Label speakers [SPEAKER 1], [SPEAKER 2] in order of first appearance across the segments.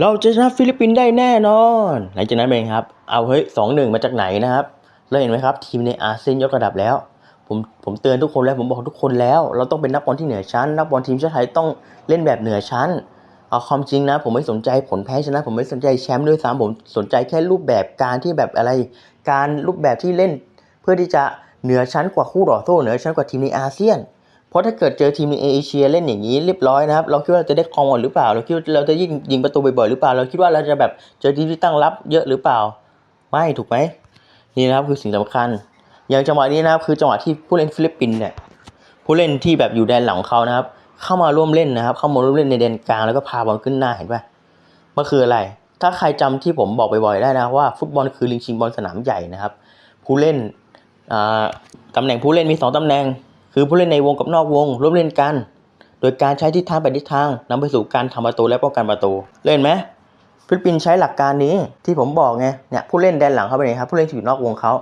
[SPEAKER 1] เราจะชนะฟิลิปปินส์ได้แน่นอนหลังจากนั้นเองครับ เอาเฮ้ยสองหนึ่งมาจากไหนนะครับแล้วเห็นไหมครับ ทีมในอาเซียนยกระดับแล้ว ผมผมเตือนทุกคนแล้วผมบอกทุกคนแล้ว เราต้องเป็นนักบอลที่เหนือชั้น นักบอลทีมชาติไทยต้องเล่นแบบเหนือชั้น เอาความจริงนะ ผมไม่สนใจผลแพ้ชนะ ผมไม่สนใจแชมป์ด้วยซ้ำผมสนใจแค่รูปแบบการที่แบบอะไร การรูปแบบที่เล่น เพื่อที่จะเหนือชั้นกว่าคู่ต่อสู้เหนือชั้นกว่าทีมในอาเซียน เพราะถ้าเกิดเจอทีมในเอเชียเล่นอย่างนี้เรียบร้อยนะครับ เราคิดว่าเราจะได้ครองบอลหรือเปล่า เราคิดว่าเราจะยิงยิงประตูบ่อยๆหรือเปล่า เราคิดว่าเราจะแบบเจอทีมที่ตั้งรับเยอะหรือเปล่า ไม่ถูกไหมนี่นะครับคือสิ่งสำคัญ อย่างจังหวะนี้นะครับคือจังหวะที่ผู้เล่นฟิลิปปินส์เนี่ยผู้เล่นที่แบบอยู่แดนหลังเขานะครับ เข้ามาร่วมเล่นนะครับ เข้ามาร่วมเล่นในแดนกลางแล้วก็พาบอลขึ้นหน้าเห็นปะมันคืออะไร ถ้าใครจำที่ผมบอกบ่อยๆได้นะว่าฟุตบอลคือลิงชิงบอลสนามใหญ่นะครับ ผู้เล่นตำแหน่งผู้เล่นมีสองตำแหน่ง คือผู้เล่นในวงกับนอกวงร่วมเล่นกัน โดยการใช้ทิศทางไปทิศทางนำไปสู่การทำประตูและป้องกันประตู เล่นไหมฟิลิปปินส์ใช้หลักการนี้ที่ผมบอกไงเนี่ยผู้เล่นแดนหลังเข้าไปเลยครับผู้เล่นที่อยู่นอกวงเขา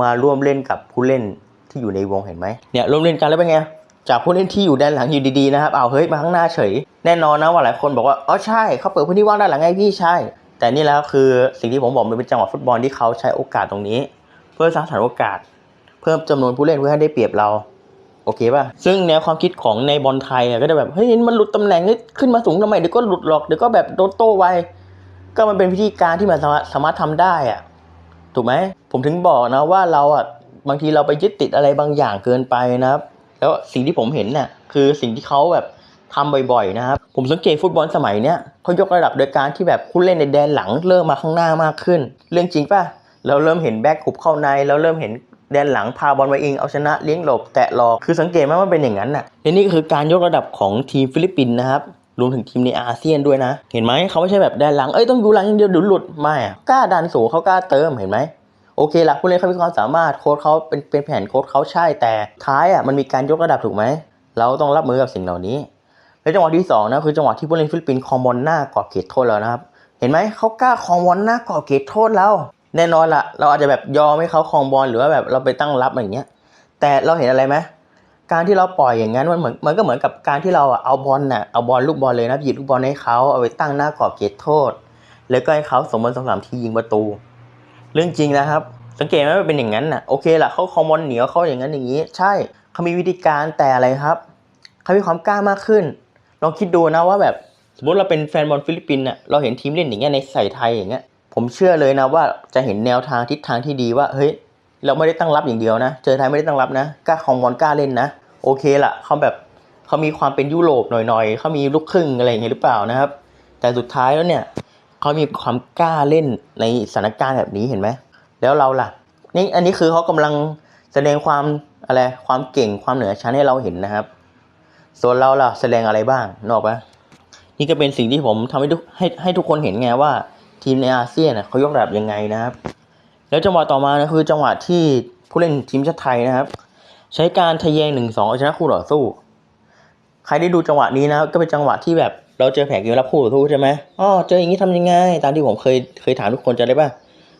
[SPEAKER 1] มาร่วมเล่นกับผู้เล่นที่อยู่ในวงเห็นไหมเนี่ยร่วมเล่นกันแล้วเป็นไงจากผู้เล่นที่อยู่แดนหลังอยู่ดีๆนะครับ เอาเฮ้ยมาข้างหน้าเฉย แน่นอนนะว่าหลายคนบอกว่า อ๋อใช่เขาเปิดพื้นที่ว่างด้านหลังไงพี่ใช่ แต่นี่แล้วคือสิ่งที่ผมบอกมันเป็นจังหวะฟุตบอลที่เขาใช้โอกาสตรงนี้ เพื่อสร้างสรรค์โอกาส เพิ่มจำนวนผู้เล่นเพื่อให้ได้เปรียบเรา โอเคป่ะ ซึ่งแนวความคิดของในบอลไทยก็จะแบบเฮ้ยมันหลุดตำแหน่งขึ้นมาสูงทำไมเดี๋ยวก็หลุดหรอกเดี๋ยวก็แบบโดนโต้ไวก็มันเป็นวิธีการที่มันสามารถสามารถทำได้อะถูกไหมผมถึงบอกนะว่าเราอะบางทีเราไปยึดติดอะไรบางอย่างเกินไปนะครับ แล้วสิ่งที่ผมเห็นเนี่ยคือสิ่งที่เขาแบบทำบ่อยๆนะครับ ผมสังเกตฟุตบอลสมัยเนี้ยเขายกระดับโดยการที่แบบผู้เล่นในแดนหลังเริ่มมาข้างหน้ามากขึ้น เรื่องจริงป่ะเราเริ่มเห็นแบ็คขุบเข้าในเราเริ่มเห็น แดนหลังพาบอลมาเองเอาชนะเลี้ยงหลบแตะหลอกคือสังเกตไหมว่าเป็นอย่างนั้นน่ะและนี่คือการยกระดับของทีมฟิลิปปินส์นะครับรวมถึงทีมในอาเซียนด้วยนะ เห็นไหมเขาไม่ใช่แบบแดนหลัง เอ้ยต้องอยู่หลังอย่างเดียวเดี๋ยวหลุดไม่อะกล้าดันสูงเขากล้าเติมเห็นไหมโอเคละผู้เล่นเขามีความสามารถโค้ชเขาเป็นเป็นแผนโค้ชเขาใช่แต่ท้ายอะมันมีการยกระดับถูกไหมเราต้องรับมือกับสิ่งเหล่านี้ และจังหวะที่สองนะคือจังหวะที่ผู้เล่นฟิลิปปินส์คอมบอลหน้ากรอบเขตโทษแล้วนะครับเห็นไหมเขากล้าคองบอลหน้ากรอบเขตโทษแล้ว แน่นอนละเราอาจจะแบบยอมให้เขาคองบอลหรือว่าแบบเราไปตั้งรับอย่างเงี้ย แต่เราเห็นอะไรไหมการที่เราปล่อยอย่างนั้นมันเหมือนมันก็เหมือนกับการที่เราเอาบอลน่ะเอาบอลลูกบอลเลยนะหยิบลูกบอลให้เขาเอาไปตั้งหน้ากรอบเขตโทษ แล้วก็ให้เขาสมบอลสองสามทียิงประตู เรื่องจริงนะครับ สังเกตไหมเป็นอย่างนั้นน่ะโอเคละเขาคอมบอลเหนียวเขาอย่างนั้นอย่างนี้ ใช่เขามีวิธีการแต่อะไรครับเขามีความกล้ามากขึ้น ลองคิดดูนะว่าแบบสมมติเราเป็นแฟนบอลฟิลิปปินส์น่ะเราเห็นทีมเล่นอย่างเงี้ยในใส่ไทยอย่างเงี้ย ผมเชื่อเลยนะว่าจะเห็นแนวทางทิศทางที่ดีว่าเฮ้ยเราไม่ได้ตั้งรับอย่างเดียวนะ เจอไทยไม่ได้ตั้งรับนะกล้าคอมบอลกล้าเล่นนะ โอเคละเขาแบบเขามีความเป็นยุโรปหน่อยๆเขามีลูกครึ่งอะไรอย่างเงี้ยหรือเปล่านะครับ แต่สุดท้ายแล้วเนี่ยเขามีความกล้าเล่นในสถานการณ์แบบนี้เห็นไหมแล้วเราล่ะนี่อันนี้คือเขากำลังแสดงความอะไรความเก่งความเหนือชั้นให้เราเห็นนะครับ ส่วนเราล่ะแสดงอะไรบ้างนอกปะนี่ก็เป็นสิ่งที่ผมทำให้ทุกให้ให้ทุกคนเห็นไงว่า ทีมในอาเซียนน่ะเขายกระดับยังไงนะครับ แล้วจังหวะต่อมานะคือจังหวะที่ผู้เล่นทีมชาติไทยนะครับ ใช้การทะแยงหนึ่งสองเอาชนะคู่ต่อสู้ ใครได้ดูจังหวะนี้นะครับก็เป็นจังหวะที่แบบเราเจอแผนเกมรับคู่ต่อสู้ใช่ไหมอ๋อเจออย่างนี้ทำยังไง ตามที่ผมเคยเคยถามทุกคนจะได้ป่ะ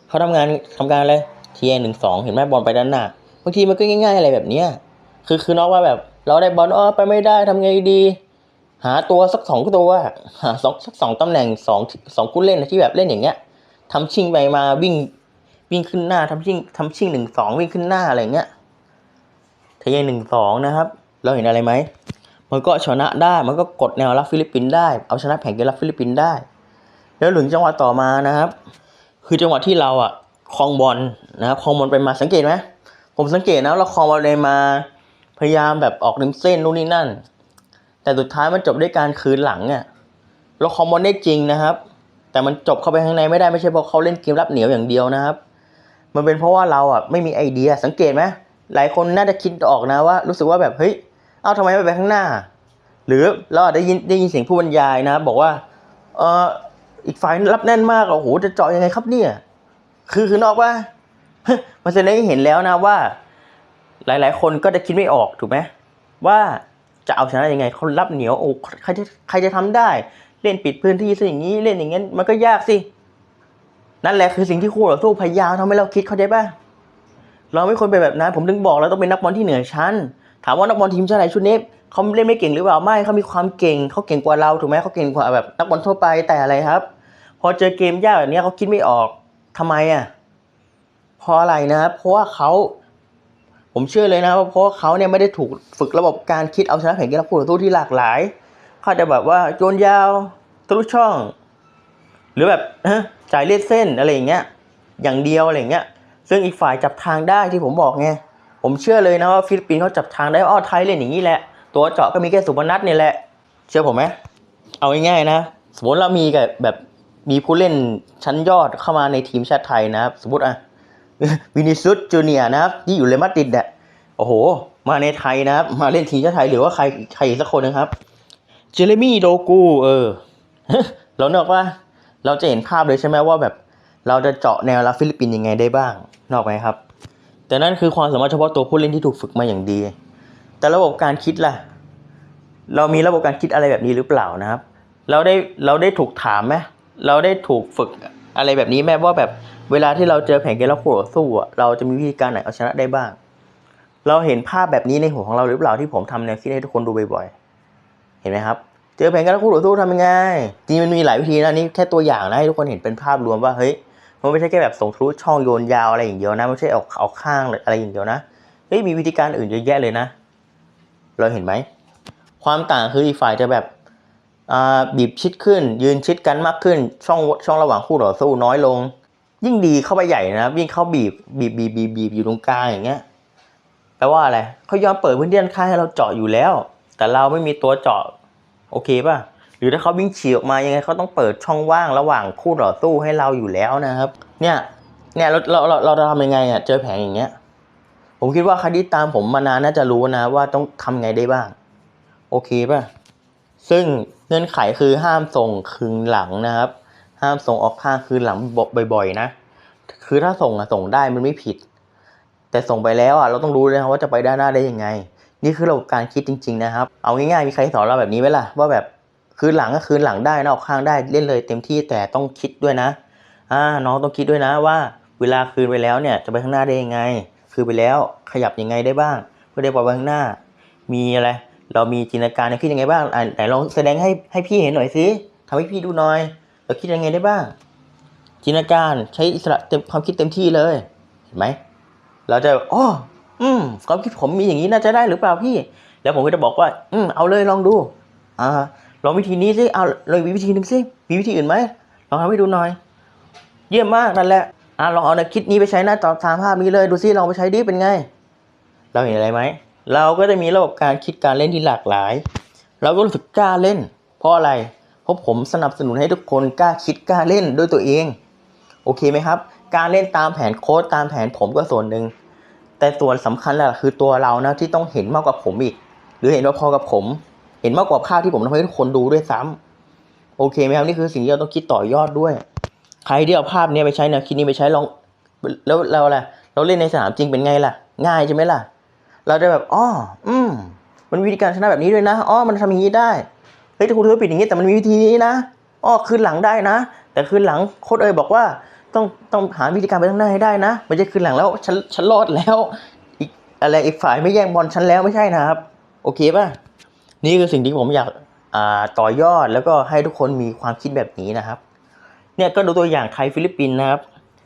[SPEAKER 1] เขาทำงานทำการอะไรทีหนึ่งสองเห็นไหมบอลไปด้านหน้าบางทีมันก็ง่าย ๆ อะไรแบบเนี้ยคือคือนอกว่าแบบเราได้บอลอ๋อไปไม่ได้ทำไงดี หาตัวสักสองตัวหาสองสักสองตำแหน่งสองสองผู้เล่นนะที่แบบเล่นอย่างเงี้ยทำชิงไปมาวิ่งวิ่งขึ้นหน้าทำชิงทำชิงหนึ่งสองวิ่งขึ้นหน้าอะไรเงี้ยทีหนึ่งสองนะครับ เราเห็นอะไรไหมมันก็ชนะได้มันก็กดแนวรับฟิลิปปินส์ได้ เอาชนะแผงเกมรับฟิลิปปินส์ได้ แล้วหลุงจังหวะต่อมานะครับ คือจังหวะที่เราอะคลองบอลนะครับคลองบอลไปมาสังเกตไหมผมสังเกตนะเราคลองบอลไปมาพยายามแบบออกริมเส้นนู่นนี่นั่น แต่สุดท้ายมันจบด้วยการคืนหลังอะเราคองบอลได้จริงนะครับ แต่มันจบเข้าไปข้างในไม่ได้ไม่ใช่เพราะเขาเล่นเกมรับเหนียวอย่างเดียวนะครับ มันเป็นเพราะว่าเราอะไม่มีไอเดียสังเกตไหมหลายคนน่าจะคิดออกนะว่า รู้สึกว่าแบบเฮ้ยเอ้าทำไมไม่ไปข้างหน้า หรือเราอาจจะได้ยินได้ยินเสียงผู้บรรยายนะ บอกว่าเอออีกฝ่ายรับแน่นมากโอ้โหจะเจาะยังไงครับเนี่ยคือคือนอกว่ามันแสดงให้เห็นแล้วนะว่า หลาย ๆ คนก็จะคิดไม่ออกถูกไหมว่า จะเอาชนะยังไงเขารับเหนียวโอ้ใครจะใครจะทำได้ เล่นปิดพื้นที่ซะอย่างนี้เล่นอย่างงั้มันก็ยากสินั่นแหละคือสิ่งที่คู่ต่อสู้พยายามทำให้เราคิดเข้าใจป่ะเราไม่ควรเป็นแบบนั้นผมถึงบอกเราต้องเป็นนักบอลที่เหนือชั้น ถามว่านักบอลทีมชาติไทยชุดนี้เขาเล่นไม่เก่งหรือเปล่าไม่เขามีความเก่งเขาเก่งกว่าเราถูกไหมเขาเก่งกว่าแบบนักบอลทั่วไปแต่อะไรครับ พอเจอเกมยากแบบนี้เขาคิดไม่ออกทำไมอะเพราะอะไรนะครับเพราะว่าเขา ผมเชื่อเลยนะเพราะเขาเนี่ยไม่ได้ถูกฝึกระบบการคิดเอาชนะแผนกมรับคู่ต่อสู้ที่หลากหลายเขาจะแบบว่าโยนยาวทะลุช่อง หรือแบบฮะจ่ายเลียดเส้นอะไรอย่างเงี้ยอย่างเดียวอะไรอย่างเงี้ยซึ่งอีกฝ่ายจับทางได้ที่ผมบอกไงผมเชื่อเลยนะว่าฟิลิปปินส์เขาจับทางได้อ้อไทยเล่นอย่างนี้แหละ ตัวเจาะก็มีแค่สุพนัทนี่แหละ เชื่อผมไหมเอาง่ายๆนะ สมมติเรามีแบบมีผู้เล่นชั้นยอดเข้ามาในทีมชาติไทยนะครับสมมติอะ วินิซุสจูเนียนะครับที่อยู่เรอัลมาดริดเนี่ยโอ้โห มาในไทยนะครับ มาเล่นทีมชาติไทยหรือว่าใครใครอีสักคนนะครับ เจเรมี่โดกูเออเราเนอกว่าเราจะเห็นภาพเลยใช่ไหมว่าแบบ เราจะเจาะแนวรับฟิลิปปินส์ยังไงได้บ้างนอกไหมครับ แต่นั่นคือความสามารถเฉพาะตัวผู้เล่นที่ถูกฝึกมาอย่างดี แต่ระบบการคิดล่ะ เรามีระบบการคิดอะไรแบบนี้หรือเปล่านะครับ เราได้เราได้ถูกถามไหมเราได้ถูกฝึกอะไรแบบนี้ไหมว่าแบบ เวลาที่เราเจอแผนเกมรับคู่ต่อสู้อะเราจะมีวิธีการไหนเอาชนะได้บ้าง เราเห็นภาพแบบนี้ในหัวของเราหรือเปล่าที่ผมทำแนวคิดให้ทุกคนดูบ่อยๆ เห็นไหมครับ เจอแผนการคู่ต่อสู้ทำยังไง จริงมันมีหลายวิธีนะนี่แค่ตัวอย่างนะให้ทุกคนเห็นเป็นภาพรวมว่าเฮ้ยมันไม่ใช่แค่แบบส่งทะลุช่องโยนยาวอะไรอย่างเดียวนะไม่ใช่ออกออกข้างอะไรอย่างเดียวนะเฮ้ยมีวิธีการอื่นเยอะแยะเลยนะ เราเห็นไหมความต่างคืออีกฝ่ายจะแบบบีบชิดขึ้น ยืนชิดกันมากขึ้นช่องช่องระหว่างคู่ต่อสู้น้อยลง ยิ่งดีเข้าไปใหญ่นะครับยิ่งเข้าบีบบีบบีบบีบบีบอยู่ตรงกลางอย่างเงี้ยแปลว่าอะไรเขายอมเปิดพื้นที่ด้านข้างให้เราเจาะอยู่แล้ว แต่เราไม่มีตัวเจาะโอเคป่ะหรือถ้าเขาวิ่งฉีกออกมายังไงเขาต้องเปิดช่องว่างระหว่างคู่ต่อสู้ให้เราอยู่แล้วนะครับ เนี่ยเนี่ยเราเราเราเราจะทำยังไงอะเจอแผงอย่างเงี้ย ผมคิดว่าใครที่ตามผมมานานน่าจะรู้นะว่าต้องทำไงได้บ้าง โอเคป่ะซึ่งเงื่อนไขคือห้ามส่งคืนหลังนะครับ ห้ามส่งออกข้างคืนหลังบ่อยๆนะ คือถ้าส่งอะส่งได้มันไม่ผิด แต่ส่งไปแล้วอะเราต้องรู้เลยนะว่าจะไปด้านหน้าได้ยังไง นี่คือระบบการคิดจริง ๆ นะครับ เอาง่ายๆมีใครสอนเราแบบนี้ไหมล่ะว่าแบบคืนหลังก็คืนหลังได้นะออกข้างได้เล่นเลยเต็มที่แต่ต้องคิดด้วยนะอ่าน้องต้องคิดด้วยนะว่าเวลาคืนไปแล้วเนี่ยจะไปข้างหน้าได้ยังไง คืนไปแล้วขยับยังไงได้บ้างเพื่อได้ไปข้างหน้า มีอะไร เรามีจินตนาการคิดยังไงบ้างอ่าไหนลองแสดงให้ให้พี่เห็นหน่อยสิทำให้พี่ดูหน่อย เราคิดยังไงได้บ้าง จินตนาการใช้อิสระเต็มความคิดเต็มที่เลย เห็นไหม เราจะอ๋ออืมความคิดผมมีอย่างนี้น่าจะได้หรือเปล่าพี่ แล้วผมก็จะบอกว่า อืมเอาเลยลองดู อ่า ลองวิธีนี้สิ เอาเลยวิธีหนึ่งสิ มีวิธีอื่นไหมลองทำให้ดูหน่อย เยี่ยมมากนั่นแหละ อ่าลองเอาแนวคิดนี้ไปใช้หน้าจอตามภาพนี้เลยดูซิลองไปใช้ดิเป็นไง เราเห็นอะไรไหม เราก็จะมีระบบการคิดการเล่นที่หลากหลาย เราก็รู้สึกกล้าเล่น เพราะอะไร เพราะผมสนับสนุนให้ทุกคนกล้าคิดกล้าเล่นด้วยตัวเอง โอเคไหมครับ การเล่นตามแผนโค้ดตามแผนผมก็ส่วนหนึ่ง แต่ส่วนสำคัญแหละคือตัวเรานะที่ต้องเห็นมากกว่าผมอีก หรือเห็นว่าพอกับผม เห็นมากกว่าภาพที่ผมทำให้ทุกคนดูด้วยซ้ำโอเคไหมครับนี่คือสิ่งที่เราต้องคิดต่อยอดด้วย ใครที่เอาภาพนี้ไปใช้แนวคิดนี้ไปใช้ลองแล้วเราอะไรเราเล่นในสนามจริงเป็นไงล่ะ ง่ายใช่ไหมล่ะ เราจะแบบอ๋ออืมมันวิธีการชนะแบบนี้ด้วยนะอ๋อมันทำอย่างนี้ได้ เฮ้ยถ้าคุณเธอปิดอย่างนี้แต่มันมีวิธีนี้นะอ๋อคืนหลังได้นะ แต่คืนหลังโค้ดเอ๋ยบอกว่าต้องต้องหาวิธีการไปข้างหน้าให้ได้นะไม่ใช่คืนหลังแล้วฉันฉันรอดแล้วอีกอะไรอีกฝ่ายไม่แย่งบอลฉันแล้วไม่ใช่นะครับ โอเคป่ะนี่คือสิ่งที่ผมอยากอ่าต่อยอดแล้วก็ให้ทุกคนมีความคิดแบบนี้นะครับ เนี่ยก็ดูตัวอย่างไทยฟิลิปปินส์นะครับ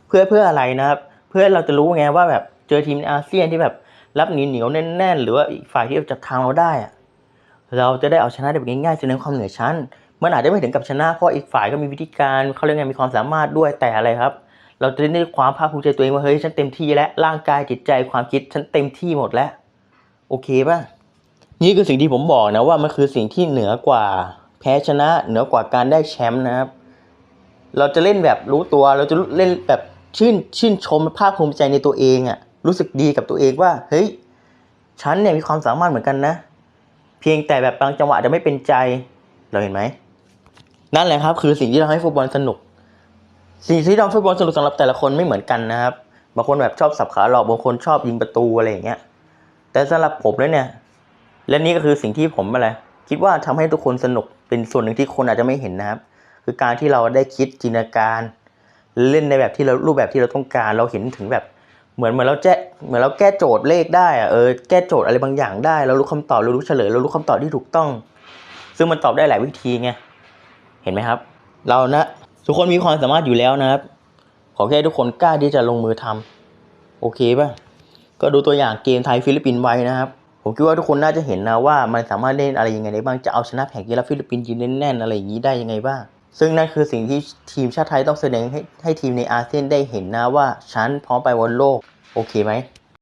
[SPEAKER 1] เพื่อเพื่ออะไรนะครับ เพื่อเราจะรู้ไงว่าแบบเจอทีมในอาเซียนที่แบบรับเหนียวเหนียวแน่นๆ หรือว่าอีกฝ่ายที่จะทางเราได้อะ เราจะได้เอาชนะได้แบบง่ายๆแสดงความเหนือชั้นมันอาจจะไม่ถึงกับชนะเพราะอีกฝ่ายก็มีวิธีการเขาเรียกไงมีความสามารถด้วยแต่อะไรครับ เราจะได้ความภาคภูมิใจตัวเองว่าเฮ้ยฉันเต็มที่แล้วร่างกายจิตใจความคิดฉันเต็มที่หมดแล้ว โอเคป่ะนี่คือสิ่งที่ผมบอกนะว่ามันคือสิ่งที่เหนือกว่าแพ้ชนะ เหนือกว่าการได้แชมป์นะครับ เราจะเล่นแบบรู้ตัวเราจะเล่นแบบชื่นชื่นชมภาคภูมิใจในตัวเองอะรู้สึกดีกับตัวเองว่า เฮ้ยฉันเนี่ยมีความสามารถเหมือนกันนะ เพียงแต่แบบบางจังหวะจะไม่เป็นใจเราเห็นไหมนั่นแหละครับ คือสิ่งที่ทำให้ฟุตบอลสนุก สิ่งที่ทำให้ฟุตบอลสนุกสำหรับแต่ละคนไม่เหมือนกันนะครับบางคนแบบชอบสับขาหลอกบางคนชอบยิงประตูอะไรอย่างเงี้ยแต่สำหรับผมแล้วเนี่ย และนี่ก็คือสิ่งที่ผมอะไรคิดว่าทำให้ทุกคนสนุกเป็นส่วนหนึ่งที่คนอาจจะไม่เห็นนะครับ คือการที่เราได้คิดจินตนาการ เล่นในแบบที่เรารูปแบบที่เราต้องการ เราเห็นถึงแบบ เหมือนเหมือนเราแจ้เหมือนเราแก้โจทย์เลขได้อะเออแก้โจทย์อะไรบางอย่างได้ เรารู้คำตอบเรารู้เฉลยเรารู้คำตอบที่ถูกต้อง ซึ่งมันตอบได้หลายวิธีไงเห็นไหมครับ เรานะทุกคนมีความสามารถอยู่แล้วนะครับ ขอแค่ทุกคนกล้าที่จะลงมือทำโอเคป่ะก็ดูตัวอย่างเกมไทยฟิลิปปินส์ไว้นะครับผมคิดว่าทุกคนน่าจะเห็นนะว่ามันสามารถเล่นอะไรยังไงได้บ้างจะเอาชนะแผงกีฬาฟิลิปปินส์ยืนแน่นๆอะไรอย่างนี้ได้ยังไงบ้าง ซึ่งนั่นคือสิ่งที่ทีมชาติไทยต้องแสดงให้ให้ทีมในอาเซียนได้เห็นนะว่าฉันพร้อมไปบอลโลก โอเคไหม